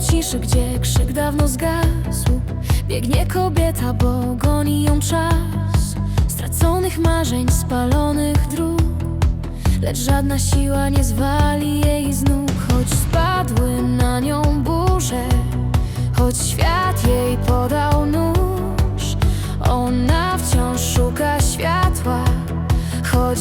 ciszy, gdzie krzyk dawno zgasł? Biegnie kobieta, bo goni ją czas. Straconych marzeń, spalonych dróg. Lecz żadna siła nie zwali jej z nóg. Choć spadły na nią burze Choć świat jej podał nóż. Ona wciąż szuka światła Choć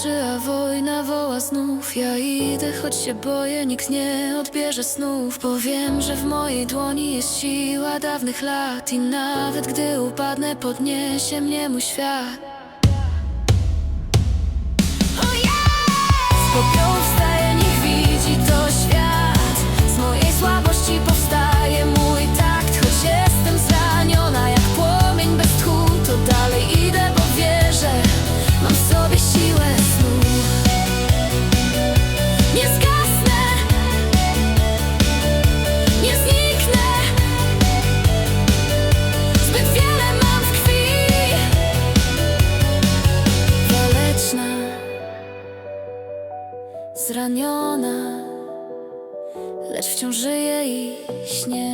oczy, a wojna woła znów. Ja idę, choć się boję, nikt nie odbierze snów. Bo wiem, że w mojej dłoni jest siła dawnych lat. I nawet gdy upadnę, podniesie mnie mój świat. Oh, yeah! zraniona, lecz wciąż żyje i śnie.